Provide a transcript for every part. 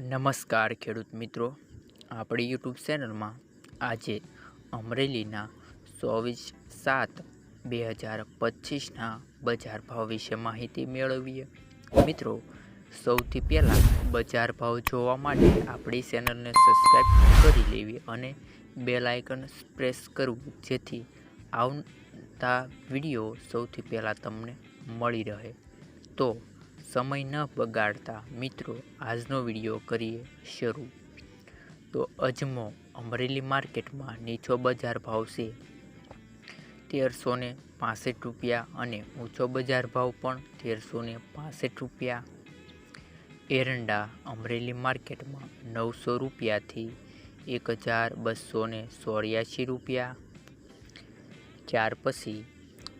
નમસ્કાર ખેડૂત મિત્રો. આપણી યુટ્યુબ ચેનલમાં આજે અમરેલીના ચોવીસ સાત બે હજાર પચીસના બજાર ભાવ વિશે માહિતી મેળવીએ. મિત્રો, સૌથી પહેલાં બજાર ભાવ જોવા માટે આપણી ચેનલને સબસ્ક્રાઈબ કરી લેવી અને બેલ આઇકન પ્રેસ કરવું, જેથી આવતા વીડિયો સૌથી પહેલાં તમને મળી રહે. તો સમય ન બગાડતા મિત્રો, આજનો વીડિયો કરીએ શરૂ. તો અજમો અમરેલી માર્કેટમાં નીચો બજાર ભાવ છે. તેરસો ને પાસઠ રૂપિયા અને ઊંચો બજાર ભાવ પણ તેરસો ને પાસઠ રૂપિયા. એરંડા અમરેલી માર્કેટમાં નવસો રૂપિયાથી એક હજાર બસો ને રૂપિયા. ત્યાર પછી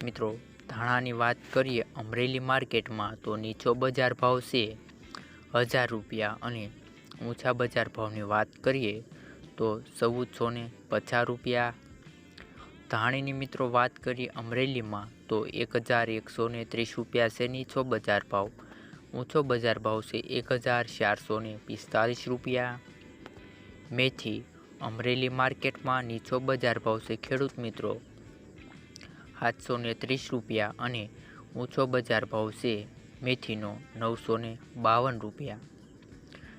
મિત્રો ધાણાની વાત કરીએ અમરેલી માર્કેટમાં, તો નીચો બજાર ભાવ છે હજાર રૂપિયા. અને ઊંચા બજાર ભાવની વાત કરીએ, તો ચૌદસો ને પચાસ રૂપિયા. ધાણીની મિત્રો વાત કરીએ અમરેલીમાં, તો એક હજાર એકસો ને ત્રીસ રૂપિયા છે નીચો બજાર ભાવ. ઊંચો બજાર ભાવ છે એક હજાર ચારસો ને પિસ્તાલીસ રૂપિયા. મેથી, અમરેલી માર્કેટમાં નીચો બજાર ભાવ છે ખેડૂત મિત્રો. સાતસો ને ત્રીસ રૂપિયા અને ઊંચો બજાર ભાવ છે મેથીનો નવસો ને બાવન રૂપિયા.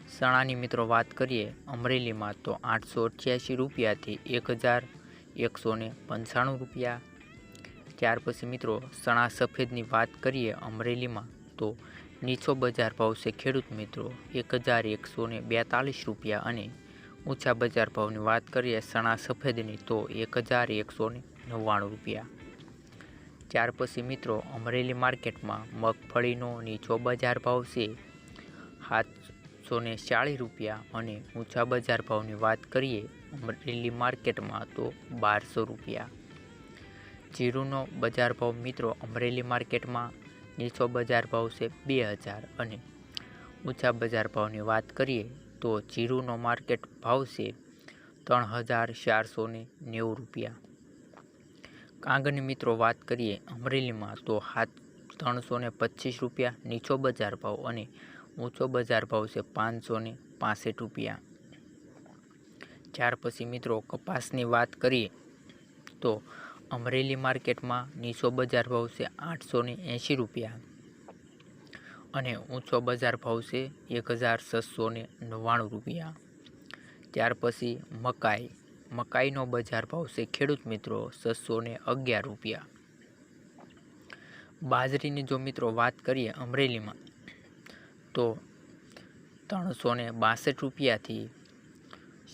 સણાની મિત્રો વાત કરીએ અમરેલીમાં તો આઠસો અઠ્યાસી રૂપિયાથી એક હજાર એકસો ને પંચાણું રૂપિયા. ત્યાર પછી મિત્રો સણા સફેદની વાત કરીએ અમરેલીમાં તો નીચો બજાર ભાવ છે ખેડૂત મિત્રો એક હજાર એકસો ને બેતાલીસ રૂપિયા અને ઊંચા બજાર ભાવની વાત કરીએ સણા સફેદની તો એક હજાર એકસો ને નવ્વાણું રૂપિયા. ત્યાર પછી મિત્રો અમરેલી માર્કેટમાં મગફળીનો નીચો બજાર ભાવ છે. સાતસો ને ચાળીસ રૂપિયા અને ઊંચા બજાર ભાવની વાત કરીએ અમરેલી માર્કેટમાં તો બારસો રૂપિયા. જીરુનો બજાર ભાવ મિત્રો અમરેલી માર્કેટમાં નીચો બજાર ભાવ છે બે હજાર અને ઊંચા બજાર ભાવની વાત કરીએ તો જીરુનો માર્કેટ ભાવ છે ત્રણ હજાર ચારસો નેવું રૂપિયા. કાંગની મિત્રો વાત કરીએ અમરેલીમાં, તો હાથ ત્રણસો ને પચીસ રૂપિયા, નીચો બજાર ભાવ અને ઊંચો બજાર ભાવ છે પાંચસો ને પાસઠ રૂપિયા. ત્યાર પછી મિત્રો કપાસની વાત કરીએ, તો અમરેલી માર્કેટમાં નીચો બજાર ભાવ છે આઠસો ને એંશી રૂપિયા અને ઊંચો બજાર ભાવ છે એક હજાર છસો ને નવ્વાણું રૂપિયા. ત્યાર પછી મકાઈ મકાઈનો બજાર ભાવ છે ખેડૂત મિત્રો છસો ને અગિયાર રૂપિયા. બાજરીની જો મિત્રો વાત કરીએ અમરેલીમાં, તો ત્રણસો ને બાસઠ રૂપિયાથી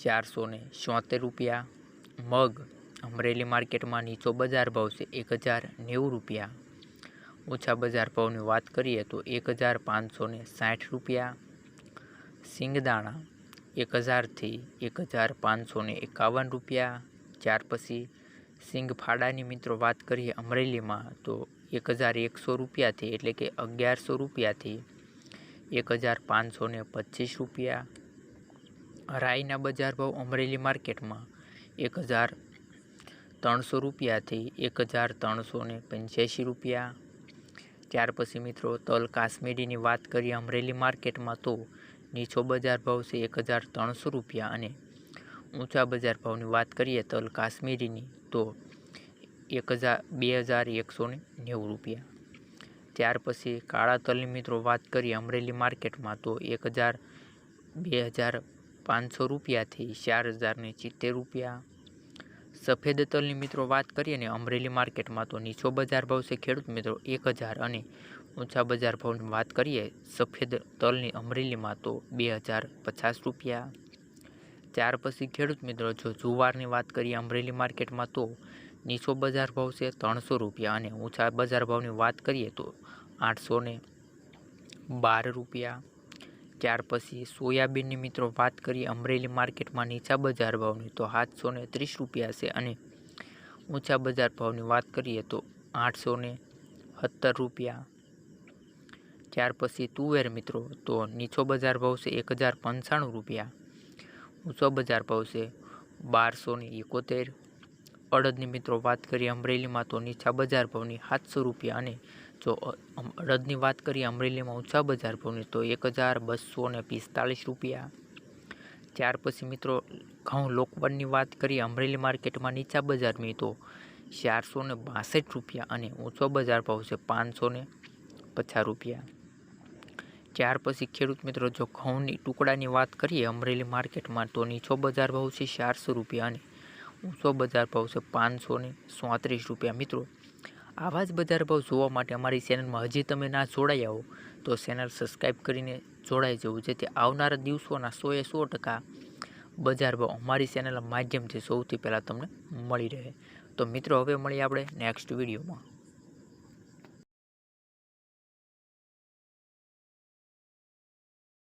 ચારસો ને છોતેર રૂપિયા. મગ અમરેલી માર્કેટમાં નીચો બજાર ભાવ છે એક હજાર નેવું રૂપિયા. ઓછા બજાર ભાવની વાત કરીએ તો એક હજાર પાંચસો સાઠ રૂપિયા. સિંગદાણા એક હજારથી એક હજાર પાંચસો એકાવન રૂપિયા. ત્યાર પછી સિંગફાડાની મિત્રો વાત કરીએ અમરેલીમાં, તો એક હજાર એકસો રૂપિયાથી એટલે કે અગિયારસો રૂપિયાથી એક હજાર પાંચસો પચીસ રૂપિયા. રાઈના બજાર ભાવ અમરેલી માર્કેટમાં એક હજાર ત્રણસો રૂપિયાથી એક હજાર ત્રણસો પંચ્યાસી રૂપિયા. ત્યાર પછી મિત્રો તલ કાશ્મીરીની વાત કરીએ અમરેલી માર્કેટમાં, તો નીચો બજાર ભાવ છે એક હજાર ત્રણસો રૂપિયા અને ઊંચા બજાર ભાવની વાત કરીએ તલ કાશ્મીરીની તો એક હજાર બે હજાર એકસો નેવું રૂપિયા. ત્યાર પછી કાળા તલની મિત્રો વાત કરીએ અમરેલી માર્કેટમાં તો એક હજાર બે હજાર પાંચસો રૂપિયાથી ચાર હજાર ને સિત્તેર રૂપિયા. સફેદ તલની મિત્રો વાત કરીએ ને અમરેલી માર્કેટમાં તો નીચો બજાર ભાવ છે ખેડૂત મિત્રો એક હજાર અને ઊંચા બજાર ભાવની વાત કરીએ, સફેદ તલની અમરેલીમાં તો બે હજાર પચાસ રૂપિયા. ત્યાર પછી ખેડૂત મિત્રો, જો જુવારની વાત કરીએ, અમરેલી માર્કેટમાં તો નીચો બજાર ભાવ છે ત્રણસો રૂપિયા અને ઊંચા બજાર ભાવની વાત કરીએ તો આઠસો ને બાર રૂપિયા. ત્યાર પછી સોયાબીનની મિત્રો વાત કરીએ, અમરેલી માર્કેટમાં નીચા બજાર ભાવની તો સાતસો ને ત્રીસ રૂપિયા છે અને ઊંચા બજાર ભાવની વાત કરીએ તો આઠસો ને સત્તર રૂપિયા. ત્યાર પછી તુવેર મિત્રો, તો નીચો બજાર ભાવ છે એક હજાર પંચાણું રૂપિયા. ઊંચો બજાર ભાવ છે બારસો ને એકોતેર. અડદની મિત્રો વાત કરીએ અમરેલીમાં, તો નીચા બજાર ભાવની સાતસો રૂપિયા અને જો અડદની વાત કરીએ અમરેલીમાં ઊંચા બજાર ભાવની, તો એક હજાર બસો ને પિસ્તાલીસ રૂપિયા. ત્યાર પછી મિત્રો, ઘઉં લોકવનની વાત કરીએ અમરેલી માર્કેટમાં નીચા બજારની, તો ચારસો બાસઠ રૂપિયા અને ઊંચો બજાર ભાવ છે પાંચસો પચાસ રૂપિયા. ત્યાર પછી ખેડૂત મિત્રો જો ઘઉંની ટુકડાની વાત કરીએ, અમરેલી માર્કેટમાં તો નીચો બજાર ભાવ છે ચારસો રૂપિયા અને ઊંચો બજાર ભાવ છે પાંચસો ને સોત્રીસ રૂપિયા. મિત્રો, આવા જ બજાર ભાવ જોવા માટે અમારી ચેનલમાં હજી તમે ના જોડાયા હો, તો ચેનલ સબસ્ક્રાઈબ કરીને જોડાઈ જવું, જેથી આવનારા દિવસોના સોએ સો ટકા બજાર ભાવ અમારી ચેનલના માધ્યમથી સૌથી પહેલાં તમને મળી રહે. તો મિત્રો, હવે મળીએ આપણે નેક્સ્ટ વિડીયોમાં.